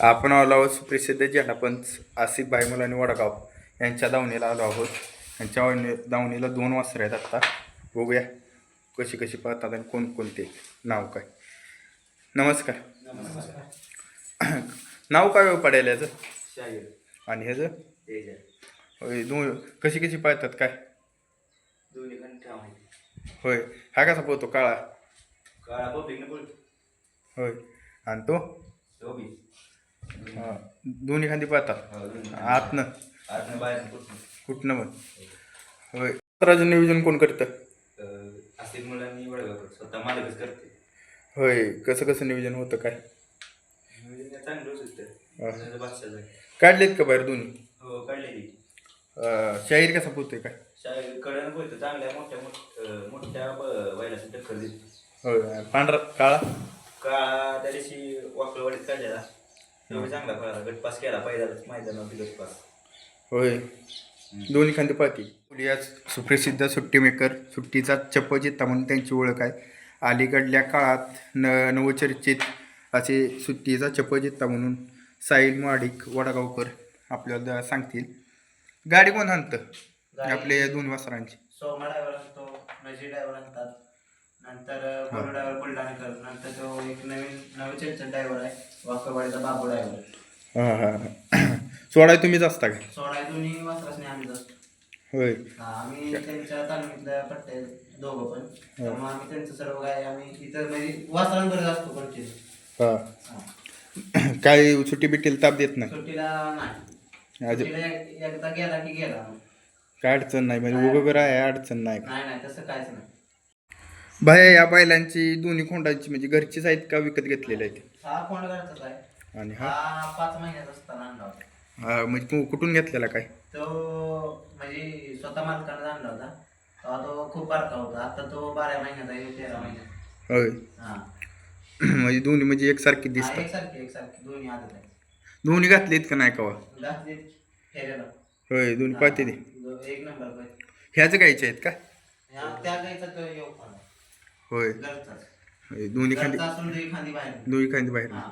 आपण आलो आहोत सुप्रसिद्ध झेंडापंच आसिफ भाई मुलानी वडगाव. यांच्या दावणीला आलो आहोत. यांच्या दावणी- दावणीला दोन वासरं आहेत आत्ता बघूया कशी कशी पाहतात आणि कोणकोणते नाव काय? नमस्कार. नाव काय पडेल याचं? आणि ह्याचं? दोन कशी कशी पाहतात काय? होय हा कसा पोहतो? काळा? काळा होय. आणि तो? हा, दोन्ही खांदी पाहतात आतनं. आतनं बाहेर कुठून? पण. होय. राजून नियोजन कोण करतं? असे मुलांनी वडगाव स्वतः मालकच करते. होय. कसं कसं नियोजन होतं काय? हा. काढलेत का बाहेर दोन्ही? हो काढलेली अं, शाहीर कसा पोहतोय काय? बोलतो चांगल्या मोठ्या मोठ- अं, मोठ्या वयलाची टक्कर देतो होय. पांढरा काळा? काळा त्या दिवशी वाकळवाडीत काढलेला. तेव्हा चांगला पळाला. गटपास केला. पहिला मैदानावरती गटपास होय. दोन्ही खांदी पाहती आज सुप्रसिद्ध सुट्टी मेकर सुट्टीचा चप्पचित्ता म्हणून त्यांची ओळख आहे. अलीकडल्या काळात न नवचर्चित असे सुट्टीचा चप्पचित्ता म्हणून साहिल माडिक वडगावकर आपल्याला सांगतील. गाडी कोण आणतं? आपल्या या दोन वासरांची. सोमा ड्रायव्हर असतो. नजी ड्रायव्हर असतात नंतर गोलू ड्रायव्हर बुलढाणेकर नंतर तो एक नवीन नवचेतन ड्रायव्हर आहे. वाकरवाडीचा बाबू ड्रायव्हर हां हां सोडाय तुम्हीच असता काय सोळा दोन्ही वासरासने आम्ही असतो होय. हा, आम्ही त्यांच्या तालमीतल्या पट्टे दोघं पण. त्यामुळे आम्ही त्यांचं सर्व काय आम्ही इतर म्हणजे वासरांबरोबर असतो कंटिन्यू हां. काय सुट्टी बिट्टीला ताप देत नाही? सुट्टीला नाही. आज सुट्टीला एक- एकदा गेला की गेला. काय अडचण नाही म्हणजे उभं आहे अडचण नाही. नाही नाही तसं काहीच नाही. बाया या बैलांची दोन्ही खोंडांची म्हणजे घरचीच आहेत का विकत घेतलेल्या आहेत? हा कोण घरचाच आहे. आणि हा? हा पाच महिन्याचा असताना आणला होता. हा, म्हणजे कु- कुठून घेतलेला काय? तो म्हणजे स्वतः मालकानं आणला होता. तेव्हा तो खूप बारका होता. आता तो बारा महिन्याचा आहे तेरा महिन्यात होय. हा. म्हणजे दोन्ही म्हणजे एकसारखी हा, दिसतात. एकसारखी एकसारखी. दोन्ही आदत आहे दोन्ही घातलीत का नाही कवा? घातली फेऱ्याला. होय दोन्ही पाहते ते. दो- एक नंबर पाहिजे ह्याच गायचे आहेत का? ह्या- त्या गाईचा तो योग पण आहे. होय. दोन्ही खांदी दोन्ही खांदी बाहेर हा.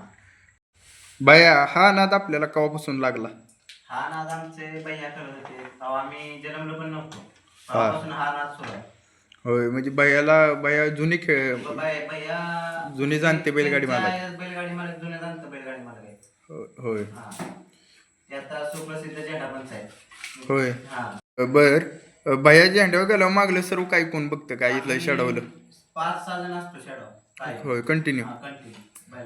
बाया हा नाद आपल्याला कवापासून लागला? हा नाद आमचे भैया करत होते. तेव्हा आम्ही जन्मलो पण नव्हतो. तेव्हापासून हा नाद सुरू आहे. होय म्हणजे बायाला बाया जुनी खेळ भैया जुनी जाणते बैलगाडी मालक. त्यांच्या बैलगाडी मालक जुन्या जाणतं बैलगाडी मालक आहे होय ते आता सुप्रसिद्ध झेंडा पंच आहे होय. हा. बर. बाया झेंड्यावर गेल्यावर मागलं सर्व काय कोण बघतं काय इथलं शडवलं पाच सहा जण असतो शेडो होय कंटिन्यू हा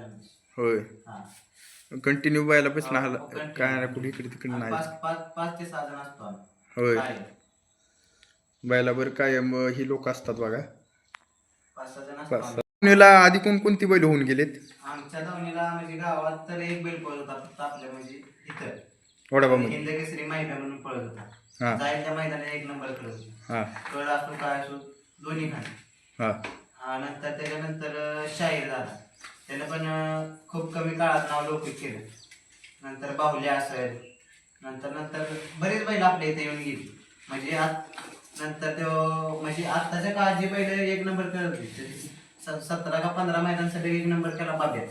होय. हा. कंटिन्यू बायला continue. काय नाही कुठे इकडे तिकडे नाही पाच ते सहा जण असतो होय. बायला बरं काय ही लोक असतात बघा. पाच सहा. सातनीला आधी कोणकोणती बैल होऊन गेलेत? आमच्या धावणीला म्हणजे गावात तर एक बैल पळत होता फक्त आपल्या म्हणजे इथं. वडापामध्ये हिंद केसरी मैदान म्हणून पळत. होता. त्या मैदानात एक नंबर करत हां. कळ असो काय असो दोन्ही हा, नंतर त्याच्यानंतर शाहीर झाला. त्यानं पण खूप कमी काळात नाव लौकिक केलं. नंतर बाहुली असेल. नंतर नंतर बरेच बैल आपल्या इथे येऊन गेली. म्हणजे आत नंतर तो म्हणजे आत्ताच्या काळात जे बैल एक नंबर करत होते सतरा का पंधरा मैदानासाठी एक नंबर केला बाब्या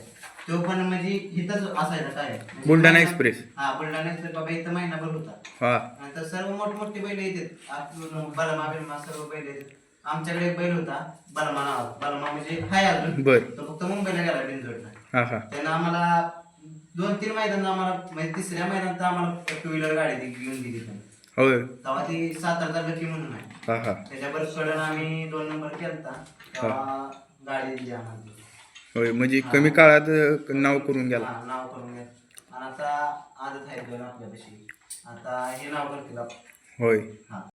तो पण म्हणजे इथंच असायचा काय म्हणजे बुलढाणा एक्सप्रेस. हा बुलढाणा एक्सप्रेस बाबा इथं महिनाभर होता. हां. नंतर सर्व मोठमोठे बैल येतात. बलमा बिलमा सर्व बैल येतात. आमच्याकडे एक बैल होता बलमा नाव बलमा म्हणजे हाय अजून. बर. तो फक्त मुंबईला गेला बिनजोडला. हां हां. त्यानं आम्हाला दोन तीन मैदान आम्हाला म्हणजे तिसऱ्या मैदानात आम्हाला टू व्हीलर गाडी ती घेऊन दिली त्यानं. होय. तेव्हा ती सातारचा लकी म्हणून आहे. हां हां. त्याच्यावर कडन आम्ही दोन नंबर केलता. तेव्हा गाडी दिली आम्हाला. होय म्हणजे कमी काळात अं, नाव करून गेला हा, नाव करून घ्या आणि आता आदत आहे दोन आपल्यापाशी. आता हे नाव करतील आपण होय. हा.